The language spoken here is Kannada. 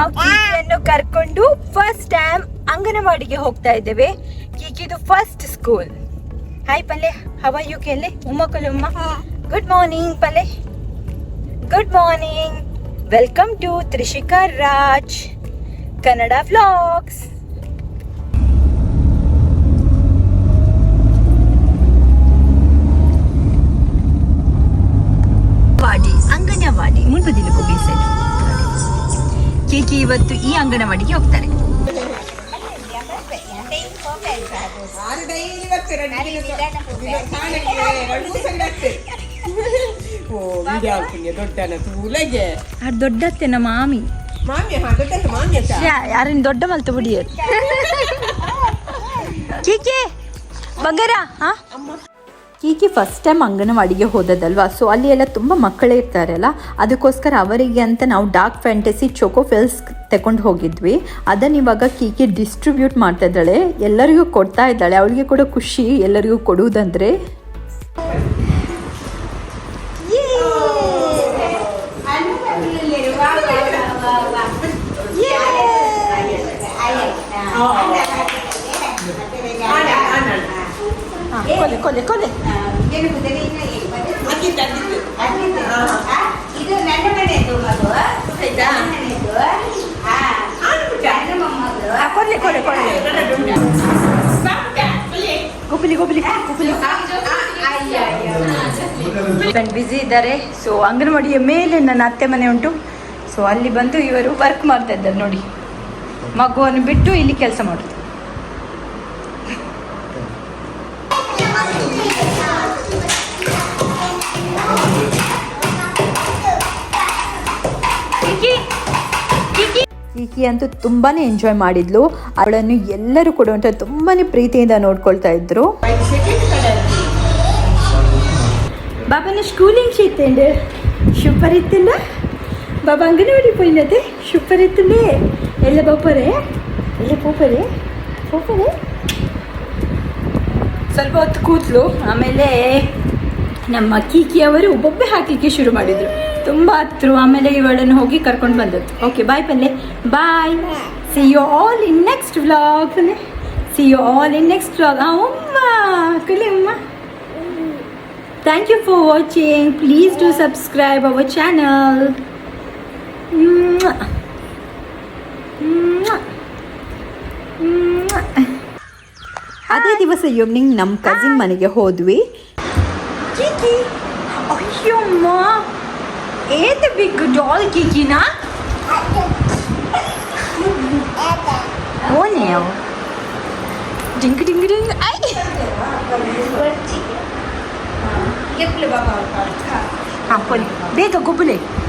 ನಾವು ಕೀಕಿಯನ್ನು ಕರ್ಕೊಂಡು ಫಸ್ಟ್ ಟೈಮ್ ಅಂಗನವಾಡಿಗೆ ಹೋಗ್ತಾ ಇದ್ದೇವೆ. ಕೀಕಿದು ಫಸ್ಟ್ ಸ್ಕೂಲ್ ಹಾಯ್ ಪಲ್ಲೆ ಹವ ಯು ಕೆಲ್ಲೆ ಉಮ್ಮ ಕೊಲುಮ್ಮ ಗುಡ್ ಮಾರ್ನಿಂಗ್ ಪಲ್ಲೆ. Good morning welcome to Trishika Raj Kannada vlogs ಅಜ್ಜಿ ಇವತ್ತು ಈ ಅಂಗನವಾಡಿಗೆ ಹೋಗ್ತಾರೆ. ಅದು ದೊಡ್ಡತ್ತೆ ನಮ್ಮ ಮಾಮಿ. ಯಾರಿನ ದೊಡ್ಡ ಮಲ್ತು ಹುಡಿಯರ್ ಬಂಗಾರ ಹಾ? ಕೀಕಿ ಫಸ್ಟ್ ಟೈಮ್ ಅಂಗನವಾಡಿಗೆ ಹೋದದಲ್ವಾ? ಸೊ ಅಲ್ಲಿ ಎಲ್ಲ ತುಂಬ ಮಕ್ಕಳೇ ಇರ್ತಾರಲ್ಲ? ಅದಕ್ಕೋಸ್ಕರ ಅವರಿಗೆ ಅಂತ ನಾವು ಡಾರ್ಕ್ ಫ್ಯಾಂಟಸಿ ಚೋಕೋ ಫಿಲ್ಸ್ ತಗೊಂಡು ಹೋಗಿದ್ವಿ. ಅದನ್ನು ಇವಾಗ ಕೀಕಿ ಡಿಸ್ಟ್ರಿಬ್ಯೂಟ್ ಮಾಡ್ತಾ ಇದ್ದಾಳೆ. ಎಲ್ಲರಿಗೂ ಕೊಡ್ತಾ ಇದ್ದಾಳೆ. ಅವಳಿಗೆ ಕೂಡ ಖುಷಿ ಎಲ್ಲರಿಗೂ ಕೊಡುವುದಂದ್ರೆ ಕೊಲೆ ಕೊಲೆ ಕೊಲೆ. ಇದು ನನ್ನ ಮನೆದು ಮಗು ಕೊಲೆ ಕೊಲೆ ಗುಬ್ಲಿ ಗುಬ್ಲಿ ಬ್ಯುಸಿ ಇದ್ದಾರೆ ಸೊ ಅಂಗನವಾಡಿಯ ಮೇಲೆ ನನ್ನ ಅತ್ತೆ ಮನೆ ಉಂಟು. ಸೊ ಅಲ್ಲಿ ಬಂದು ಇವರು ವರ್ಕ್ ಮಾಡ್ತಾ ಇದ್ದಾರೆ ನೋಡಿ. ಮಗುವನ್ನು ಬಿಟ್ಟು ಇಲ್ಲಿ ಕೆಲಸ ಮಾಡೋದು. ಕೀಕಿ ಅಂತೂ ತುಂಬಾ ಎಂಜಾಯ್ ಮಾಡಿದ್ಲು. ಅವಳನ್ನು ಎಲ್ಲರೂ ಕೂಡ ಅಂತ ತುಂಬಾ ಪ್ರೀತಿಯಿಂದ ನೋಡ್ಕೊಳ್ತಾ ಇದ್ರು. ಬಾಬನ ಸ್ಕೂಲಿಂಗ್ చేతండి ಇತ್ತಿಲ್ಲ ಬಾಬಾ బాబా అంగన్వాడి పోయినది ಸೂಪರ್ ಇತ್ತಿಲ್ಲ ಎಲ್ಲ ಬಾಪರೆ ಎಲ್ಲ ಪೋಪರೆ? ಪೋಪರೆ? ಸ್ವಲ್ಪ ಹೊತ್ತು ಕೂತ್ಲು. ಆಮೇಲೆ ನಮ್ಮ ಕೀಕಿ ಅವರು ಒಬ್ಬೊಬ್ಬೆ ಹಾಕಲಿಕ್ಕೆ ಶುರು ಮಾಡಿದರು. ತುಂಬ ಹತ್ರು ಆಮೇಲೆ ಇವಳನ್ನು ಹೋಗಿ ಕರ್ಕೊಂಡು ಬಂದದ್ದು ಓಕೆ ಬಾಯ್ ಪಲ್ಲೆ bye see you all in next vlog see you all in next vlog ಅಮ್ಮ ಕಲಿ ಅಮ್ಮ thank you for watching our channel. Mwah. Mwah. Mwah. ಅದೇ ದಿವಸ ಈವ್ನಿಂಗ್ ನಮ್ಮ ಕಸಿನ್ ಮನೆಗೆ ಹೋದ್ವಿ Kiki. Eat the big doll, Kikina. Oh, no. Ding, ding, ding. Ay! Apa ni? Dia ke gobelin?